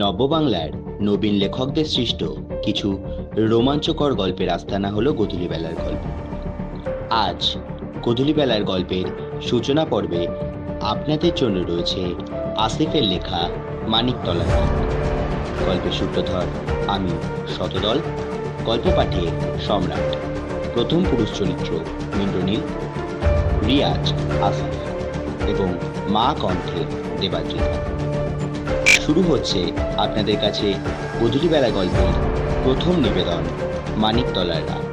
নববাংলার নবীন লেখকদের সৃষ্ট কিছু রোমাঞ্চকর গল্পের আস্তানা হলো গধূলিবেলার গল্প। আজ গধূলিবেলার গল্পের সূচনা পর্বে আপনাদের জন্য রয়েছে আসিফের লেখা মানিকতলা গল্প। গল্পের সূত্রধর আমি শতদল, গল্প পাঠে সম্রাট, প্রথম পুরুষ চরিত্র ইন্দ্রনীল রিয়াজ আসিফ এবং মা কণ্ঠে দেবাদ্রিতা। শুরু হচ্ছে আপনাদের কাছে গধূলিবেলা গল্পের প্রথম নিবেদন, মানিকতলার রাত।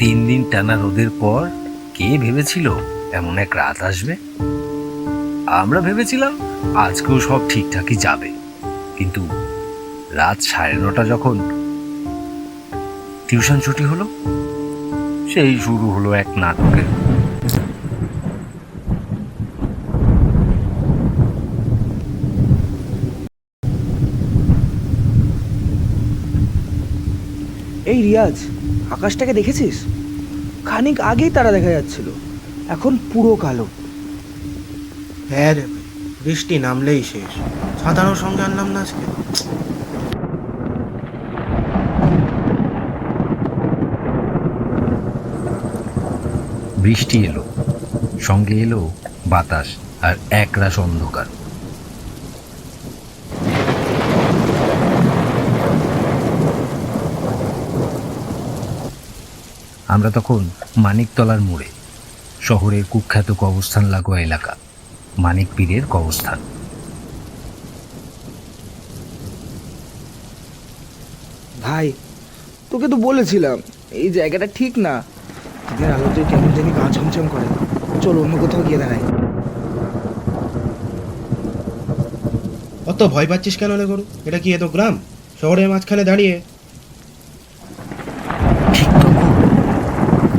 তিন দিন টানা রোদের পর কে ভেবেছিল এমন এক রাত আসবে? আমরা ভেবেছিলাম আজকেও সব ঠিকঠাকই যাবে, কিন্তু রাত সাড়ে নটা যখন টিউশন ছুটি হলো? সেই শুরু হলো এক নাটকের এই রিয়াজ আকাশটাকে দেখেছিস? খানিক আগেই তারা দেখা যাচ্ছিল এখন পুরো কালো। হ্যাঁ রে বৃষ্টি নামলেই শেষ। ছাতানোর সঙ্গে আনলাম না আজকে। বৃষ্টি এলো, সঙ্গে এলো বাতাস আর একরাশ অন্ধকার। আমরা তখন মানিকতলার মোড়ে, শহরের কুখ্যাত কবস্থান লাগোয়া এলাকা মানিক পীরের কবস্থান ভাই, তোকে তো বলেছিলাম, এই জায়গাটা ঠিক না। দিনের আলোতে কেমন জানি গা ছমছম করে। চল অন্য কোথাও গিয়ে দাঁড়াই। অত ভয় পাচ্ছিস কেন রে গরু? এটা কি এত গ্রাম? শহরের মাঝখানে দাঁড়িয়ে। ঠিক তখন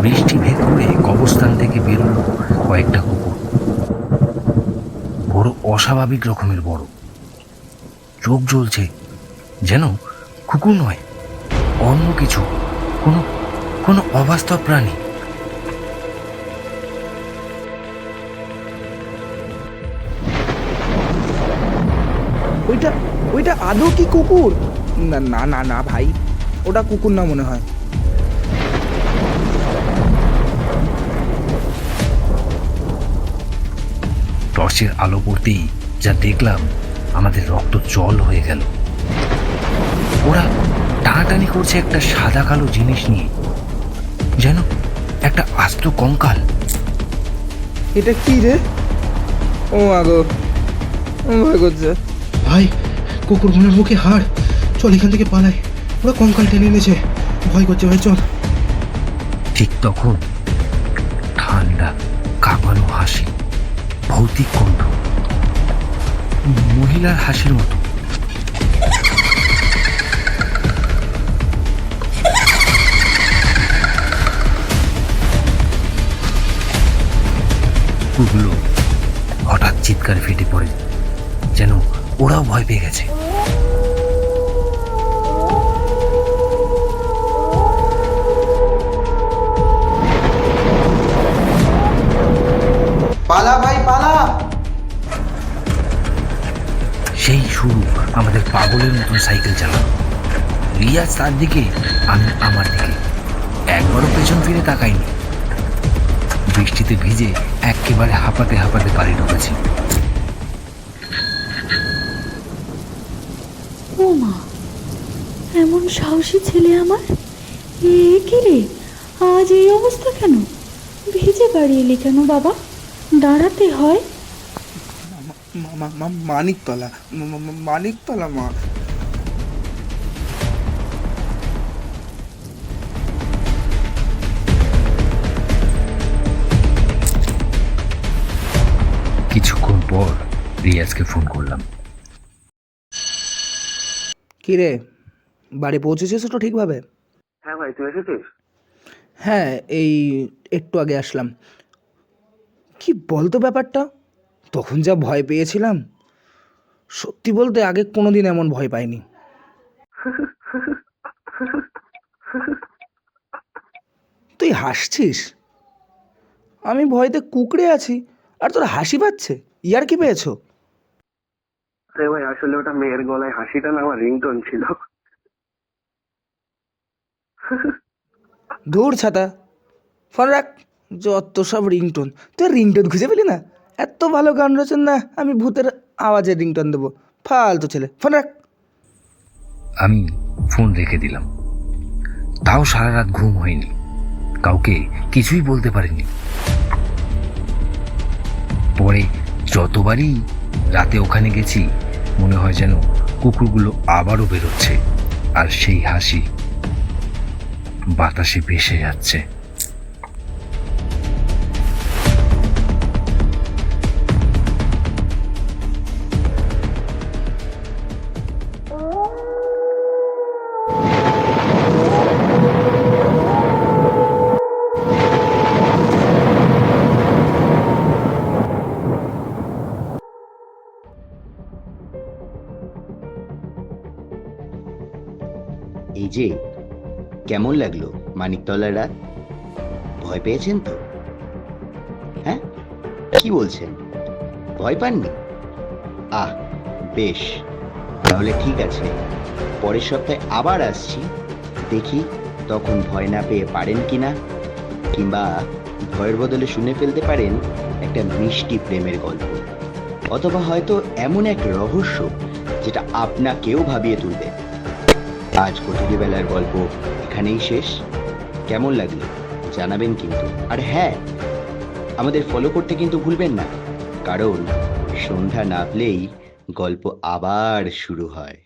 বৃষ্টি ভেদ করে কবরস্থান থেকে বেরোলো কয়েকটা কুকুর। বড় অস্বাভাবিক রকমের বড়। চোখ জ্বলছে যেন কুকুর নয় অন্য কিছু কোনো কোনো অবাস্তব প্রাণী। ওইটা ওইটা আদৌ কি কুকুর? না না না না ভাই। ওটা কুকুর না মনে হয়। টর্চের আলো পড়তেই যা দেখলাম আমাদের রক্ত জল হয়ে গেল। ওরা টানাটানি করছে একটা সাদা কালো জিনিস নিয়ে। যেন একটা আস্ত কঙ্কাল। এটা কি রে? ও আগো ও ভয় ভাই কুকুরগুলোর মুখে হাড়। চল এখান থেকে পালাই। ওরা কঙ্কাল টেনে এনেছে। ভয় করছে ভাই, চল। ঠিক তখন ঠান্ডা, কাঁপানো হাসি, ভৌতিক কণ্ঠ। মহিলার হাসির মতো। হঠাৎ চিৎকারে ফেটে পড়ে, যেন ওরাও ভয় পেয়ে গেছে। পালা ভাই পালা। সেই শুরু আমাদের পাগলের মতন সাইকেল চালানো রিয়াজ তার দিকে আমি আমার দিকে। একবারও পেছন ফিরে তাকাইনি। বৃষ্টিতে ভিজে একেবারে হাঁপাতে হাঁপাতে বাড়ি ঢুকেছি। ও মা এমন সাহসী ছেলে আমার? এ কি রে? আজ এই অবস্থা কেন? ভিজে বাড়ি এলি কেন বাবা? দাঁড়াতে হয়। মানিকতলা মানিকতলা মা। কিছুক্ষণ পর রিয়াজকে ফোন করলাম। কি রে? বাড়ি পৌঁছেছিস তো ঠিকভাবে? হ্যাঁ ভাই তুই এসেছিস? হ্যাঁ এই একটু আগে আসলাম। কি বলতো ব্যাপারটা? তখন যা ভয় পেয়েছিলাম। সত্যি বলতে আগে কোনোদিন এমন ভয় পাইনি। তুই হাসছিস? আমি ভয়তে কুকড়ে আছি আর তোর হাসি পাচ্ছে? ইয়ার কি পেয়েছ? আরে ভাই আসলে ওটা মেয়ের গলায় হাসিটা না আমার রিংটোন ছিল। ধুর ছাতা। ফোন রাখ যত সব রিংটোন। তুই রিংটোন খুঁজে পেলি না? এত ভালো গান রচন না আমি ভূতের আওয়াজের রিংটোন দেবো। ফালতু ছেলে ফোন রাখ। আমি ফোন রেখে দিলাম। তাও সারা রাত ঘুম হয়নি। কাউকে কিছুই বলতে পারিনি। পরে যতবারই রাতে ওখানে গেছি, মনে হয় যেন কুকুরগুলো আবারও বেরোচ্ছে, আর সেই হাসি বাতাসে ভেসে যাচ্ছে। যে, কেমন লাগল মানিকতলার রাত? ভয় পেয়েছেন তো? হ্যাঁ? কি বলছেন? ভয় পাননি? আহ, বেশ। তাহলে ঠিক আছে। পরের সপ্তাহে আবার আসছি। দেখি তখন ভয় না পেয়ে পারেন কিনা? কিংবা ভয়ের বদলে শুনে ফেলতে পারেন একটা মিষ্টি প্রেমের গল্প। অথবা হয়তো এমন এক রহস্য যেটা আপনাকেও ভাবিয়ে তুলবে। আজ বেলার গল্প এখানেই শেষ। কেমন লাগল জানাবেন কিন্তু। আর হ্যাঁ আমাদের ফলো করতে কিন্তু ভুলবেন না, কারণ সন্ধ্যা নামলেই গল্প আবার শুরু হয়।